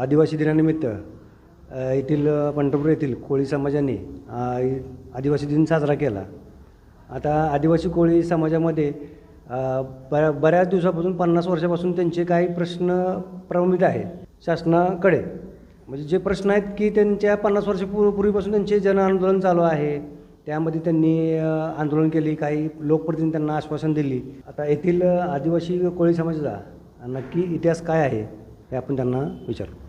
आदिवासी दिनानिमित्त येथील पंढरपूर येथील कोळी समाजाने आदिवासी दिन साजरा केला. आता आदिवासी कोळी समाजामध्ये बऱ्या बऱ्याच दिवसापासून पन्नास वर्षापासून त्यांचे काही प्रश्न प्रलंबित आहेत शासनाकडे. म्हणजे जे प्रश्न आहेत की त्यांच्या पन्नास वर्षापूर्वी पूर्वीपासून त्यांचे जन आंदोलन चालू आहे त्यामध्ये त्यांनी आंदोलन केली काही लोकप्रतिनिधी त्यांना आश्वासन दिली. आता येथील आदिवासी कोळी समाजाचा नक्की इतिहास काय आहे हे आपण त्यांना विचारू.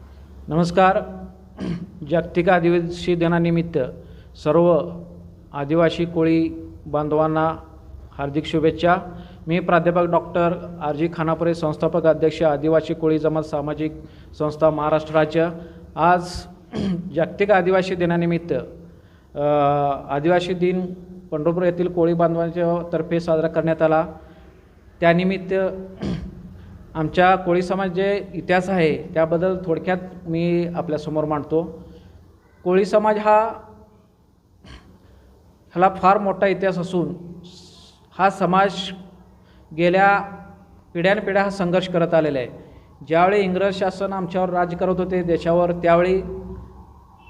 नमस्कार. जागतिक आदिवासी दिनानिमित्त सर्व आदिवासी कोळी बांधवांना हार्दिक शुभेच्छा. मी प्राध्यापक डॉक्टर आर जी खानापुरे संस्थापक अध्यक्ष आदिवासी कोळी जमात सामाजिक संस्था महाराष्ट्र राज्य. आज जागतिक आदिवासी दिनानिमित्त आदिवासी दिन पंढरपूर येथील कोळी बांधवांच्या तर्फे साजरा करण्यात आला. त्यानिमित्त आमच्या कोळी समाज जे इतिहास आहे त्याबद्दल थोडक्यात मी आपल्यासमोर मांडतो. कोळी समाज हा ह्याला फार मोठा इतिहास असून हा समाज गेल्या पिढ्यानपिढ्या हा संघर्ष करत आलेला आहे. ज्यावेळी इंग्रज शासन आमच्यावर राज्य करत होते देशावर त्यावेळी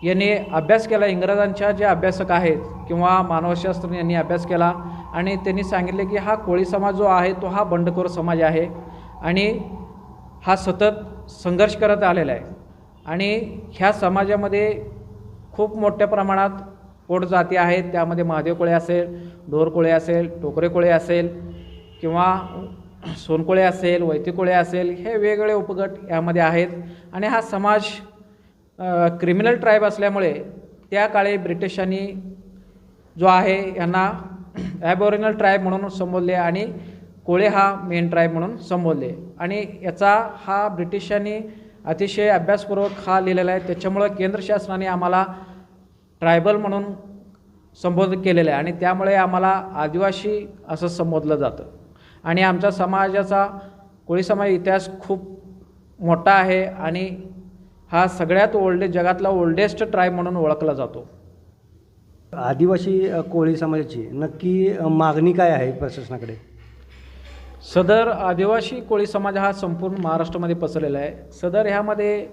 यांनी अभ्यास केला. इंग्रजांच्या जे अभ्यासक आहेत किंवा मानवशास्त्र यांनी अभ्यास केला आणि त्यांनी सांगितले की हा कोळी समाज जो आहे तो हा बंडखोर समाज आहे. आणि हा सतत संघर्ष करत आलेला आहे. आणि ह्या समाजामध्ये खूप मोठ्या प्रमाणात पोटजाती आहेत. त्यामध्ये महादेव कोळे असेल ढोरकोळे असेल टोकरे कोळे असेल किंवा सोनकोळे असेल वैती कोळे असेल हे वेगवेगळे उपगट यामध्ये आहेत. आणि हा समाज क्रिमिनल ट्राईब असल्यामुळे त्या काळी ब्रिटिशांनी जो आहे यांना ॲबोरिनल ट्राईब म्हणून संबोधले आणि कोळे हा मेन ट्राईब म्हणून संबोधले. आणि याचा हा ब्रिटिशांनी अतिशय अभ्यासपूर्वक हा लिहिलेला आहे. त्याच्यामुळं केंद्र शासनाने आम्हाला ट्रायबल म्हणून संबोधित केलेलं आहे. आणि त्यामुळे आम्हाला आदिवासी असं संबोधलं जातं. आणि आमच्या समाजाचा कोळी समाज इतिहास खूप मोठा आहे आणि हा सगळ्यात ओल्डे जगातला ओल्डेस्ट ट्राईब म्हणून ओळखला जातो. आदिवासी कोळी समाजाची नक्की मागणी काय आहे प्रशासनाकडे? सदर आदिवासी कोळी समाज हा संपूर्ण महाराष्ट्रामध्ये पसरलेला आहे. सदर ह्यामध्ये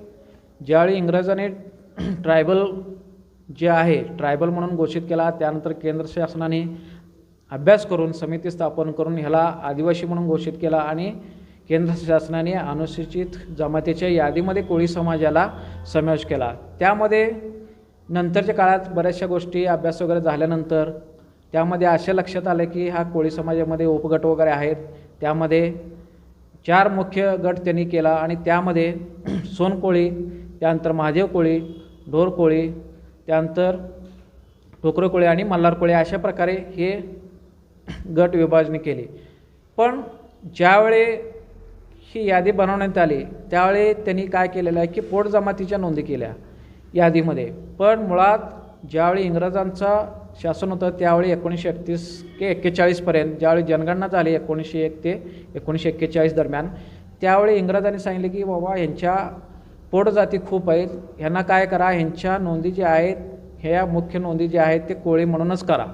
ज्यावेळी इंग्रजांनी ट्रायबल जे आहे ट्रायबल म्हणून घोषित केला त्यानंतर केंद्र शासनाने अभ्यास करून समिती स्थापन करून ह्याला आदिवासी म्हणून घोषित केला आणि केंद्र शासनाने अनुसूचित जमातीच्या यादीमध्ये कोळी समाजाला समावेश केला. त्यामध्ये नंतरच्या काळात बऱ्याचशा गोष्टी अभ्यास वगैरे झाल्यानंतर त्यामध्ये असे लक्षात आले की हा कोळी समाजामध्ये उपगट वगैरे आहेत. त्यामध्ये चार मुख्य गट त्यांनी केला आणि त्यामध्ये सोनकोळी त्यानंतर महादेव कोळी ढोर कोळी त्यानंतर टोकरे कोळी आणि मल्हार कोळी अशा प्रकारे हे गट विभाजणी केली. पण ज्यावेळी ही यादी बनवण्यात आली त्यावेळी त्यांनी काय केलेलं आहे की पोट जमातीच्या नोंदी केल्या यादीमध्ये. पण मुळात ज्यावेळी इंग्रजांचा शासन होतं त्यावेळी एकोणीसशे एकतीस ते एक्केचाळीसपर्यंत ज्यावेळी जनगणना झाली एकोणीसशे एक ते एकोणीसशे एक्केचाळीस दरम्यान त्यावेळी इंग्रजांनी सांगितले की बाबा ह्यांच्या पोटजाती खूप आहेत ह्यांना काय करा ह्यांच्या नोंदी ज्या आहेत ह्या मुख्य नोंदी ज्या आहेत ते कोळी म्हणूनच करा.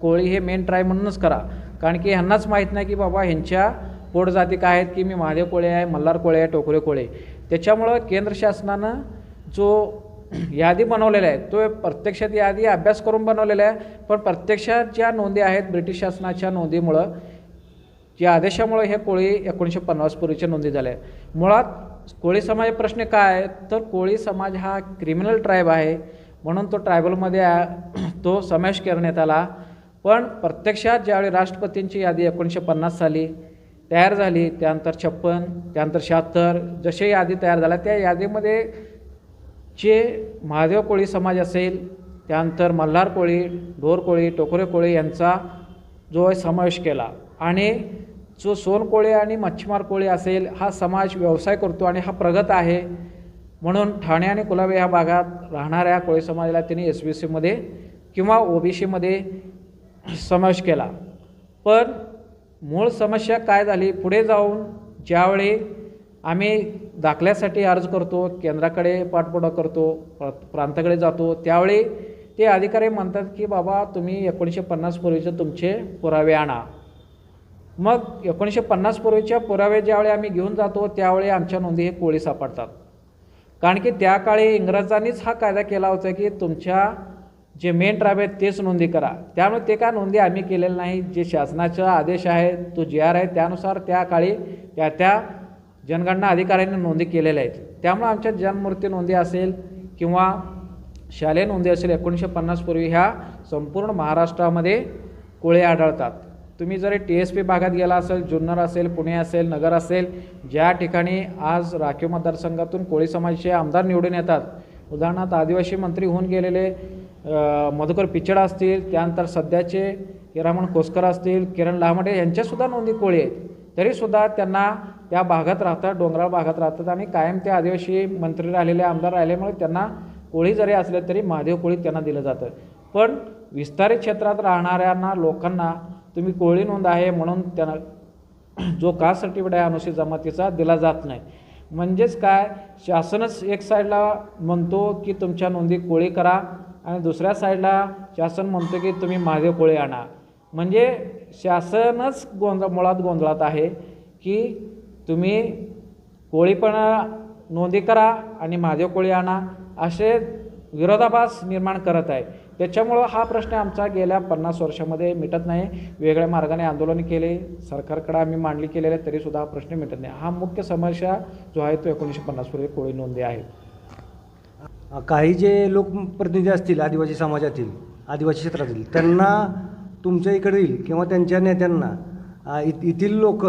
कोळी हे मेन ट्राय म्हणूनच करा. कारण की ह्यांनाच माहीत नाही की बाबा ह्यांच्या पोटजाती काय आहेत की मी महादेव कोळे आहे मल्हार कोळे आहे टोकरे कोळे त्याच्यामुळं केंद्र शासनानं जो यादी बनवलेल्या आहे तो प्रत्यक्षात यादी अभ्यास करून बनवलेला आहे. पण प्रत्यक्षात ज्या नोंदी आहेत ब्रिटिश शासनाच्या नोंदीमुळं या आदेशामुळे हे कोळी एकोणीसशे पन्नास पूर्वीच्या नोंदी झाल्या मुळात कोळी समाज प्रश्न काय? आहे तर कोळी समाज हा क्रिमिनल ट्राईब आहे. म्हणून तो ट्रायबलमध्ये तो समावेश करण्यात आला. पण प्रत्यक्षात ज्यावेळी राष्ट्रपतींची यादी एकोणीसशे पन्नास साली तयार झाली त्यानंतर छप्पन त्यानंतर शहात्तर जसे यादी तयार झाल्या त्या यादीमध्ये जे महादेव कोळी समाज असेल त्यानंतर मल्हार कोळी ढोर कोळी टोकरे कोळी यांचा जो आहे समावेश केला. आणि जो सोनकोळी आणि मच्छीमार कोळी असेल हा समाज व्यवसाय करतो आणि हा प्रगत आहे. म्हणून ठाणे आणि कुलाबे ह्या भागात राहणाऱ्या कोळी समाजाला त्यांनी एस बी सीमध्ये किंवा ओ बी सीमध्ये समावेश केला. पण मूळ समस्या काय झाली? पुढे जाऊन ज्यावेळी आम्ही दाखल्यासाठी अर्ज करतो केंद्राकडे पाठपुरा करतो प्र प्रांताकडे जातो. त्यावेळी ते अधिकारी म्हणतात की बाबा तुम्ही एकोणीसशे पन्नास पूर्वीचे तुमचे पुरावे आणा. मग एकोणीसशे पन्नास पूर्वीच्या पुरावे ज्यावेळी आम्ही घेऊन जातो त्यावेळी आमच्या नोंदी हे कोळी सापडतात. कारण की त्या काळी इंग्रजांनीच हा कायदा केला होता की तुमच्या जे मेन ट्राईब आहेत तेच नोंदी करा. त्यामुळे ते काय नोंदी आम्ही केलेल्या नाही? जे शासनाचा आदेश आहे तो जी आर आहे त्यानुसार त्या काळी त्या त्या जनगणना अधिकाऱ्यांनी नोंदी केलेल्या आहेत. त्यामुळे आमच्या जन्ममूर्ती नोंदी असेल किंवा शालेय नोंदी असेल एकोणीसशे पन्नासपूर्वी ह्या संपूर्ण महाराष्ट्रामध्ये कोळे आढळतात. तुम्ही जर टी एस पी भागात गेला असेल जुन्नर असेल पुणे असेल नगर असेल ज्या ठिकाणी आज राखीव मतदारसंघातून कोळी समाजाचे आमदार निवडून येतात उदाहरणार्थ आदिवासी मंत्री होऊन गेलेले मधुकर पिचड असतील त्यानंतर सध्याचे हिरामण कोसकर असतील किरण लहामटे यांच्यासुद्धा नोंदी कोळी आहेत. तरीसुद्धा त्यांना त्या भागात राहतात डोंगराळ भागात राहतात आणि कायम ते आदिवासी मंत्री राहिलेले आमदार राहिल्यामुळे त्यांना कोळी जरी असले तरी महादेव कोळी त्यांना दिलं जातं. पण विस्तारित क्षेत्रात राहणाऱ्यांना लोकांना तुम्ही कोळी नोंद आहे म्हणून त्यांना जो कास्ट सर्टिफिकेट आहे अनुसूचित जमातीचा दिला जात नाही. म्हणजेच काय? शासनच एक साईडला म्हणतो की तुमच्या नोंदी कोळी करा आणि दुसऱ्या साईडला शासन म्हणतो की तुम्ही महादेव कोळी आणा. म्हणजे शासनच गोंध मुळात गोंधळात आहे की तुम्ही कोळी पण नोंदी करा आणि माझे कोळी आणा असे विरोधाभास निर्माण करत आहे. त्याच्यामुळं हा प्रश्न आमचा गेल्या पन्नास वर्षामध्ये मिटत नाही. वेगळ्या मार्गाने आंदोलन केले सरकारकडे आम्ही मांडली केलेले आहे तरीसुद्धा हा प्रश्न मिटत नाही. हा मुख्य समस्या जो आहे तो एकोणीसशे पन्नासपूर्वी कोळी नोंदी आहे. काही जे लोकप्रतिनिधी असतील आदिवासी समाजातील आदिवासी क्षेत्रातील त्यांना तुमच्या इकडील किंवा त्यांच्या नेत्यांना इत- येथील लोक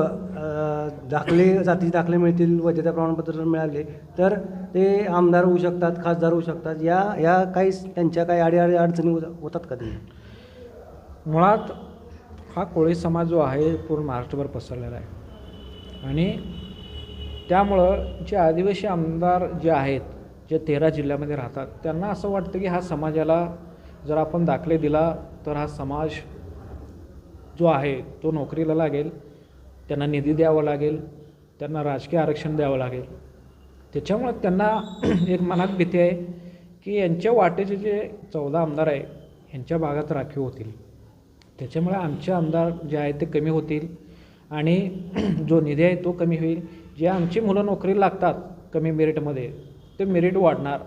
दाखले जातीचे दाखले मिळतील वैद्यता प्रमाणपत्र मिळाले तर ते आमदार होऊ शकतात खासदार होऊ शकतात. या या काही त्यांच्या काही आडी आडी अडचणी होतात का तुम्ही मुळात हा कोळी समाज जो आहे पूर्ण महाराष्ट्रभर पसरलेला आहे. आणि त्यामुळं जे आदिवासी आमदार जे आहेत जे तेरा जिल्ह्यामध्ये राहतात त्यांना असं वाटतं की हा समाजाला जर आपण दाखले दिला तर हा समाज जो आहे तो नोकरीला लागेल. त्यांना निधी द्यावा लागेल. त्यांना राजकीय आरक्षण द्यावं लागेल. त्याच्यामुळं त्यांना एक मनात भीती आहे की यांच्या वाटेचे जे चौदा आमदार आहे यांच्या भागात राखीव होतील. त्याच्यामुळे आमचे आमदार जे आहेत ते कमी होतील. आणि जो निधी आहे तो कमी होईल. जे आमची मुलं नोकरी लागतात कमी मेरिटमध्ये ते मेरिट वाढणार.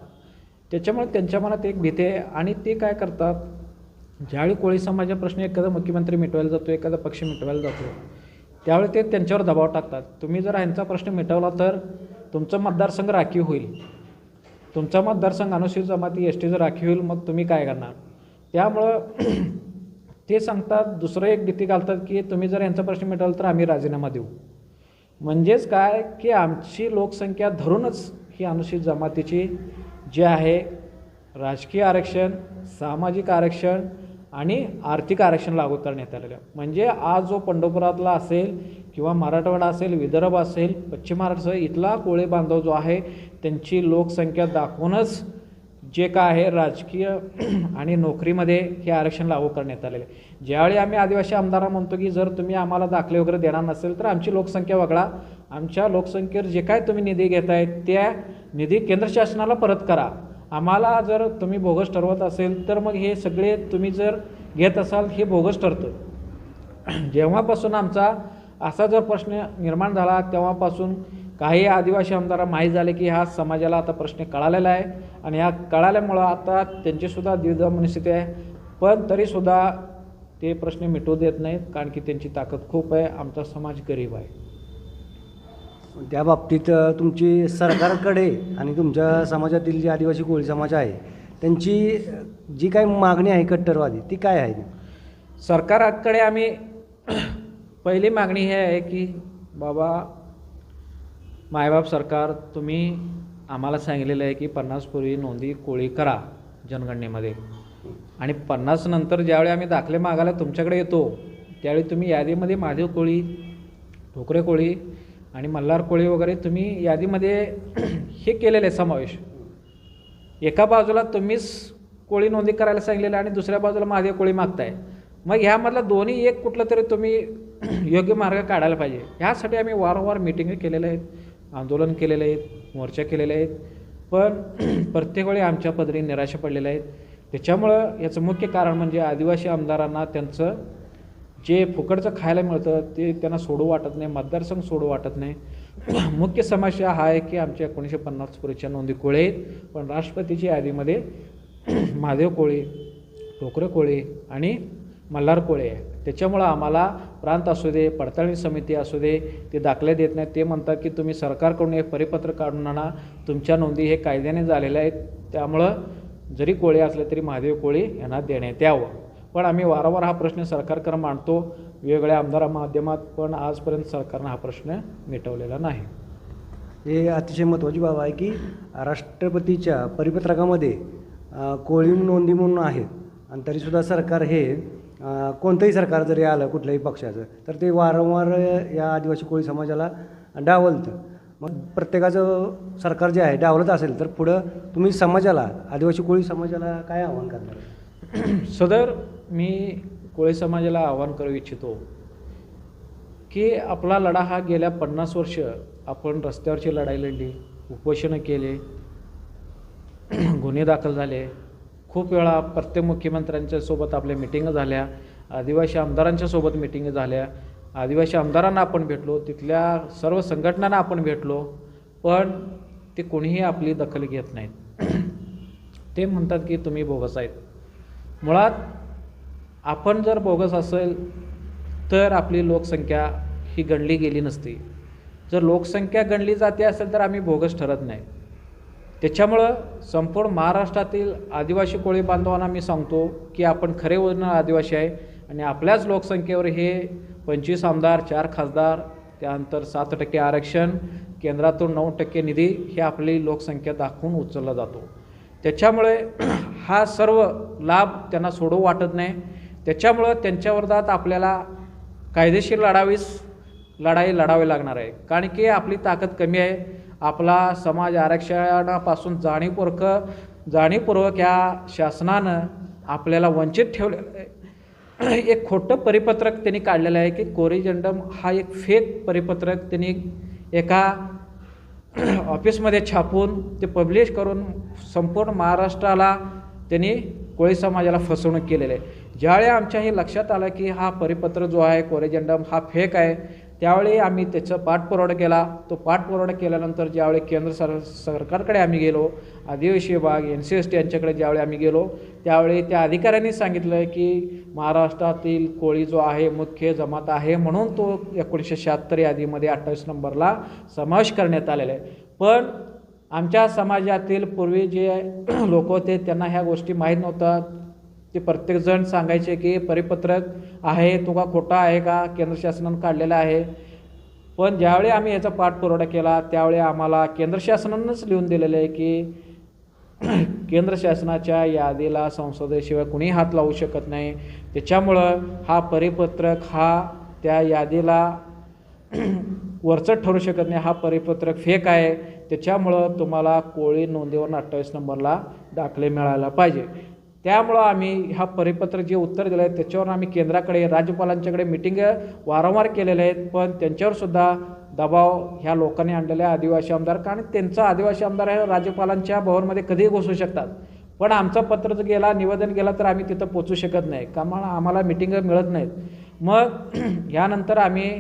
त्याच्यामुळे त्यांच्या मनात एक भीती आहे. आणि ते काय करतात ज्यावेळी कोळी समाजा प्रश्न एखादा मुख्यमंत्री मिटवायला जातो एखादा पक्ष मिटवायला जातो त्यावेळी ते त्यांच्यावर दबाव टाकतात. तुम्ही जर ह्यांचा प्रश्न मिटवला तर तुमचं मतदारसंघ राखीव होईल. तुमचा मतदारसंघ अनुसूचित जमाती एस टी जर राखीव होईल मग तुम्ही काय करणार? त्यामुळं ते सांगतात दुसरं एक भीती घालतात की तुम्ही जर यांचा प्रश्न मिटवला तर आम्ही राजीनामा देऊ. म्हणजेच काय? की आमची लोकसंख्या धरूनच ही अनुसूचित जमातीची जे आहे राजकीय आरक्षण सामाजिक आरक्षण आणि आर्थिक आरक्षण लागू करण्यात आलेलं. म्हणजे आज जो पंढरपुरातला असेल किंवा मराठवाडा असेल विदर्भ असेल पश्चिम महाराष्ट्र इथला कोळी बांधव जो आहे त्यांची लोकसंख्या दाखवूनच जे काय आहे राजकीय आणि नोकरीमध्ये हे आरक्षण लागू करण्यात आलेलं आहे. ज्यावेळी आम्ही आदिवासी आमदारांना म्हणतो की जर तुम्ही आम्हाला दाखले वगैरे देणार नसेल तर आमची लोकसंख्या वगळा. आमच्या लोकसंख्येवर जे काय तुम्ही निधी घेताय त्या निधी केंद्र शासनाला परत करा. आम्हाला जर तुम्ही बोगस ठरवत असेल तर मग हे सगळे तुम्ही जर घेत असाल हे बोगस ठरतं जेव्हापासून आमचा असा जर प्रश्न निर्माण झाला तेव्हापासून काही आदिवासी आमदार माहीत झाले की हा समाजाला आता प्रश्न कळालेला आहे आणि हा कळाल्यामुळं आता त्यांचीसुद्धा द्विध मनस्थिती आहे. पण तरीसुद्धा ते प्रश्न मिटवू देत नाहीत कारण की त्यांची ताकद खूप आहे. आमचा समाज गरीब आहे. त्या बाबतीत तुमची सरकारकडे आणि तुमच्या समाजातील जे आदिवासी कोळी समाज आहे त्यांची जी काही मागणी आहे कट्टरवादी ती काय आहे? सरकारकडे आम्ही पहिली मागणी ही आहे की बाबा मायबाप सरकार तुम्ही आम्हाला सांगितलेलं आहे की पन्नासपूर्वी नोंदी कोळी करा जनगणनेमध्ये. आणि पन्नास नंतर ज्यावेळी आम्ही दाखले मागायला तुमच्याकडे येतो त्यावेळी तुम्ही यादीमध्ये महादेव कोळी ठोकरे कोळी आणि मल्हार कोळी वगैरे तुम्ही यादीमध्ये हे केलेलं आहे समावेश. एका बाजूला तुम्हीच कोळी नोंदी करायला सांगितलेलं आणि दुसऱ्या बाजूला माझे कोळी मागताय. मग ह्यामधला दोन्ही एक कुठलं तरी तुम्ही योग्य मार्ग काढायला पाहिजे. ह्यासाठी आम्ही वारंवार मिटिंग केलेल्या आहेत आंदोलन केलेले आहेत मोर्चा केलेले आहेत. पण प्रत्येक वेळी आमच्या पदरी निराशा पडलेल्या आहेत. त्याच्यामुळं याचं मुख्य कारण म्हणजे आदिवासी आमदारांना त्यांचं जे फुकटचं खायला मिळतं ते त्यांना सोडू वाटत नाही मतदारसंघ सोडू वाटत नाही. मुख्य समस्या हा आहे की आमच्या एकोणीसशे पन्नास पुरेच्या नोंदी कोळे आहेत. पण राष्ट्रपतीच्या यादीमध्ये महादेव कोळी टोकरे कोळी आणि मल्हार कोळी आहे. त्याच्यामुळं आम्हाला प्रांत असू दे पडताळणी समिती असू दे ते दाखले देत नाहीत. ते म्हणतात की तुम्ही सरकारकडून एक परिपत्र काढून आणा. तुमच्या नोंदी हे कायद्याने झालेल्या आहेत. त्यामुळं जरी कोळी असले तरी महादेव कोळी यांना देण्यात यावं. पण आम्ही वारंवार हा प्रश्न सरकारकडे मांडतो. वेगवेगळ्या आमदारा माध्यमात पण आजपर्यंत सरकारनं हा प्रश्न मिटवलेला नाही. हे अतिशय महत्त्वाची बाब आहे की राष्ट्रपतीच्या परिपत्रकामध्ये कोळीम कोळी नोंदी म्हणून आहेत. आणि तरीसुद्धा सरकार हे कोणतंही सरकार जरी आलं कुठल्याही पक्षाचं तर ते वारंवार या आदिवासी कोळी समाजाला डावलतं. मग प्रत्येकाचं सरकार जे आहे डावलत असेल तर पुढं तुम्ही समाजाला आदिवासी कोळी समाजाला काय आव्हान करणार? सदर मी कोळी समाजाला आवाहन करू इच्छितो की आपला लढा हा गेल्या पन्नास वर्ष आपण रस्त्यावरची लढाई लढली उपोषणं केले गुन्हे दाखल झाले. खूप वेळा प्रत्येक मुख्यमंत्र्यांच्या सोबत आपल्या मिटिंग झाल्या. आदिवासी आमदारांच्या सोबत मिटिंग झाल्या. आदिवासी आमदारांना आपण भेटलो. तिथल्या सर्व संघटनांना आपण भेटलो. पण ते कोणीही आपली दखल घेत नाहीत. ते म्हणतात की तुम्ही बोगस आहेत. मुळात आपण जर बोगस असेल तर आपली लोकसंख्या ही गणली गेली नसती. जर लोकसंख्या गणली जाते असेल तर आम्ही बोगस ठरत नाही. त्याच्यामुळं संपूर्ण महाराष्ट्रातील आदिवासी कोळी बांधवांना मी सांगतो की आपण खरे वजन आदिवासी आहे आणि आपल्याच लोकसंख्येवर हे पंचवीस आमदार चार खासदार त्यानंतर सात टक्के आरक्षण केंद्रातून नऊ टक्के निधी हे आपली लोकसंख्या दाखवून उचलला जातो. त्याच्यामुळे हा सर्व लाभ त्यांना सोडू वाटत नाही. त्याच्यामुळं त्यांच्याविरोधात आपल्याला कायदेशीर लढावीस लढाई लढावी लागणार आहे. कारण की आपली ताकद कमी आहे. आपला समाज आरक्षणापासून जाणीवपूर्वक जाणीवपूर्वक या शासनानं आपल्याला वंचित ठेवलेलं आहे एक खोटं परिपत्रक त्यांनी काढलेलं आहे की कोरिजंडम हा एक फेक परिपत्रक त्यांनी एका ऑफिसमध्ये छापून ते पब्लिश करून संपूर्ण महाराष्ट्राला त्यांनी कोळी समाजाला फसवणूक केलेलं आहे. ज्यावेळी आमच्या हे लक्षात आलं की हा परिपत्र जो आहे कोरेजंडम हा फेक आहे त्यावेळी आम्ही त्याचा पाठपुरावा केला. तो पाठपुरावा केल्यानंतर ज्यावेळी केंद्र सर सरकारकडे आम्ही गेलो आदिवासी विभाग एन सी एस टी यांच्याकडे ज्यावेळी आम्ही गेलो त्यावेळी त्या अधिकाऱ्यांनी सांगितलं की महाराष्ट्रातील कोळी जो आहे मुख्य जमात आहे म्हणून तो एकोणीसशे शहात्तर यादीमध्ये अठ्ठावीस नंबरला समावेश करण्यात आलेला आहे. पण आमच्या समाजातील पूर्वी जे लोक होते त्यांना ह्या गोष्टी माहीत नव्हतात ते प्रत्येकजण सांगायचे की परिपत्रक आहे तो का खोटा आहे का? केंद्र शासनानं काढलेला आहे. पण ज्यावेळी आम्ही याचा पाठपुरवठा केला त्यावेळी आम्हाला केंद्र शासनानंच लिहून दिलेलं आहे की केंद्र शासनाच्या यादीला संसदेशिवाय कुणी हात लावू शकत नाही. त्याच्यामुळं हा परिपत्रक हा त्या यादीला वरचट ठरू शकत नाही. हा परिपत्रक फेक आहे. त्याच्यामुळं तुम्हाला कोळी नोंदीवरून अठ्ठावीस नंबरला दाखले मिळायला पाहिजे. त्यामुळं आम्ही हा परिपत्र जे उत्तर दिलं आहे त्याच्यावर आम्ही केंद्राकडे राज्यपालांच्याकडे मिटिंग वारंवार केलेले आहेत. पण त्यांच्यावरसुद्धा दबाव ह्या लोकांनी आणलेल्या आदिवासी आमदार. कारण त्यांचा आदिवासी आमदार हे राज्यपालांच्या भवनमध्ये कधीही घुसू शकतात. पण आमचं पत्र जर गेला निवेदन गेला तर आम्ही तिथं पोचू शकत नाही. का आम्हाला मिटिंग मिळत नाहीत. मग ह्यानंतर आम्ही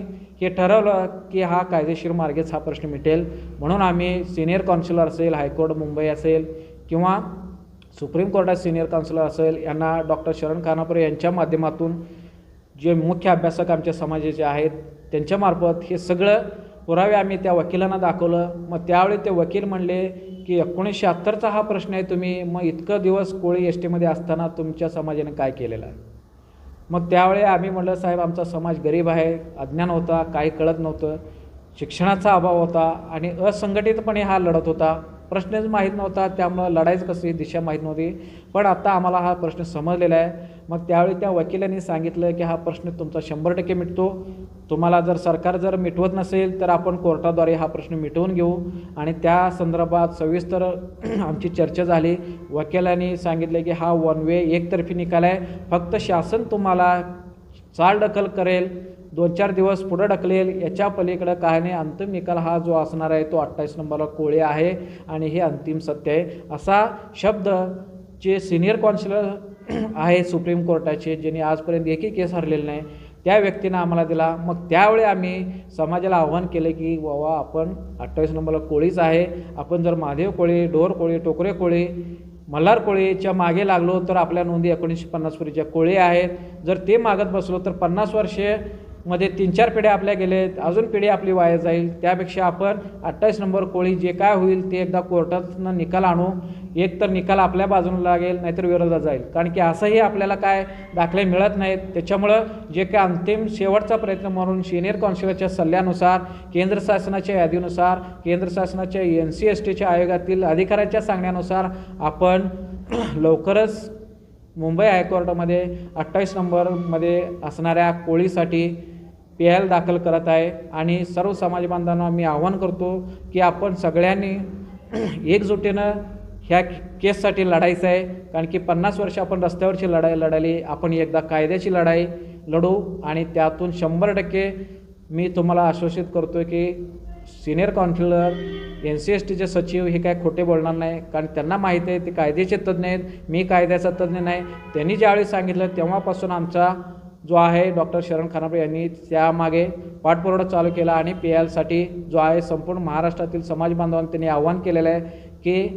हे ठरवलं की हा कायदेशीर मार्गेच हा प्रश्न मिटेल. म्हणून आम्ही सिनियर कॉन्सिलर असेल हायकोर्ट मुंबई असेल किंवा सुप्रीम कोर्टात सिनियर काउन्सिलर असेल यांना डॉक्टर शरण खानापुरे यांच्या माध्यमातून जे मुख्य अभ्यासक आमच्या समाजाचे आहेत त्यांच्यामार्फत हे सगळं पुरावे आम्ही त्या वकिलांना दाखवलं. मग त्यावेळी ते वकील म्हणले की एकोणीसशे शहात्तरचा हा प्रश्न आहे तुम्ही मग इतकं दिवस कोळी एस टीमध्ये असताना तुमच्या समाजाने काय केलेलं? आहे मग त्यावेळी आम्ही म्हटलं साहेब आमचा समाज गरीब आहे अज्ञान होता काही कळत नव्हतं शिक्षणाचा अभाव होता आणि असंघटितपणे हा लढत होता. प्रश्नच माहीत नव्हता त्यामुळं लढाईच कशी दिशा माहीत नव्हती. पण आता आम्हाला हा प्रश्न समजलेला आहे. मग त्यावेळी त्या वकिलांनी सांगितलं की हा प्रश्न तुमचा शंभर टक्के मिटतो. तुम्हाला जर सरकार जर मिटवत नसेल तर आपण कोर्टाद्वारे हा प्रश्न मिटवून घेऊ. आणि त्या संदर्भात सविस्तर आमची चर्चा झाली. वकिलांनी सांगितले की हा वन वे एकतर्फी निकाल आहे. फक्त शासन तुम्हाला चालढकल करेल. दोन चार दिवस पुढं ढकलेल. याच्या पलीकडं काय नाही अंतिम निकाल हा जो असणार आहे तो अठ्ठावीस नंबरला कोळी आहे आणि हे अंतिम सत्य आहे. असा शब्द जे सिनियर काउन्सिलर आहे सुप्रीम कोर्टाचे ज्यांनी आजपर्यंत एकही केस हरलेले नाही त्या व्यक्तीनं आम्हाला दिला. मग त्यावेळी आम्ही समाजाला आव्हान केलं की बाबा आपण अठ्ठावीस नंबरला कोळीच आहे. आपण जर महादेव कोळी ढोर कोळी टोकरे कोळी मल्हार कोळीच्या मागे लागलो तर आपल्या नोंदी एकोणीसशे पन्नास वर्षीच्या कोळी आहेत. जर ते मागत बसलो तर पन्नास वर्षे मध्ये तीन चार पिढ्या आपल्या गेलेत अजून पिढी आपली वाया जाईल. त्यापेक्षा आपण अठ्ठावीस नंबर कोळी जे काय होईल ते एकदा कोर्टातनं निकाल आणू. एक तर निकाल आपल्या बाजूला लागेल नाहीतर विरोधात जाईल. कारण की असंही आपल्याला काय दाखले मिळत नाहीत. त्याच्यामुळं जे काय अंतिम शेवटचा प्रयत्न म्हणून सिनियर कॉन्स्टेबलच्या सल्ल्यानुसार केंद्र शासनाच्या यादीनुसार केंद्र शासनाच्या एन सी एस टीच्या आयोगातील अधिकाऱ्याच्या सांगण्यानुसार आपण लवकरच मुंबई हायकोर्टामध्ये अठ्ठावीस नंबरमध्ये असणाऱ्या कोळीसाठी पी एल दाखल करत आहे आणि सर्व समाज बांधवांना मी आवाहन करतो की आपण सगळ्यांनी एकजुटीनं ह्या केससाठी लढायचं आहे. कारण की पन्नास वर्ष आपण रस्त्यावरची लढाई लढाली आपण एकदा कायद्याची लढाई लढू आणि त्यातून शंभर टक्के मी तुम्हाला आश्वासित करतो की senior councillor N C S टीचे सचिव हे काय खोटे बोलणार नाही. कारण त्यांना माहीत आहे ते कायद्याचे तज्ज्ञ आहेत. मी कायद्याचा तज्ज्ञ नाही. त्यांनी ज्यावेळी सांगितलं तेव्हापासून आमचा जो आहे डॉक्टर शरण खानापे यांनी त्यामागे पाठपुरावा चालू केला आणि पी एलसाठी जो आहे संपूर्ण महाराष्ट्रातील समाज बांधवांनी त्यांनी आव्हान केलेलं आहे की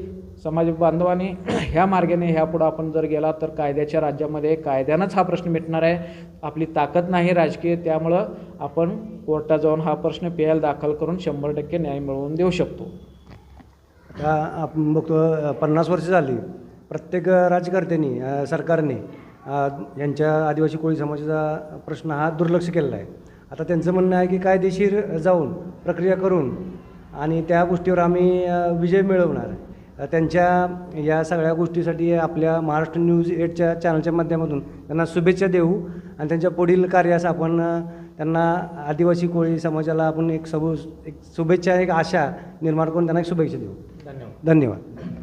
समाज बांधवांनी ह्या मार्गाने ह्यापुढं आपण जर गेला तर कायद्याच्या राज्यामध्ये कायद्यानंच हा प्रश्न मिटणार आहे. आपली ताकद नाही राजकीय त्यामुळं आपण कोर्टात जाऊन हा प्रश्न पी एल दाखल करून शंभर टक्के न्याय मिळवून देऊ शकतो. आता आपण बघतो पन्नास वर्ष झाली. प्रत्येक अ, राजकर्त्यांनी सरकारने यांच्या आदिवासी कोळी समाजाचा प्रश्न हा दुर्लक्ष केलेला आहे. आता त्यांचं म्हणणं आहे की कायदेशीर जाऊन प्रक्रिया करून आणि त्या गोष्टीवर आम्ही विजय मिळवणार. त्यांच्या या सगळ्या गोष्टीसाठी आपल्या महाराष्ट्र न्यूज एटच्या चॅनलच्या माध्यमातून त्यांना शुभेच्छा देऊ आणि त्यांच्या पुढील कार्यास आपण त्यांना आदिवासी कोळी समाजाला आपण एक सबू एक शुभेच्छा एक आशा निर्माण करून त्यांना एक शुभेच्छा देऊ. धन्यवाद. धन्यवाद.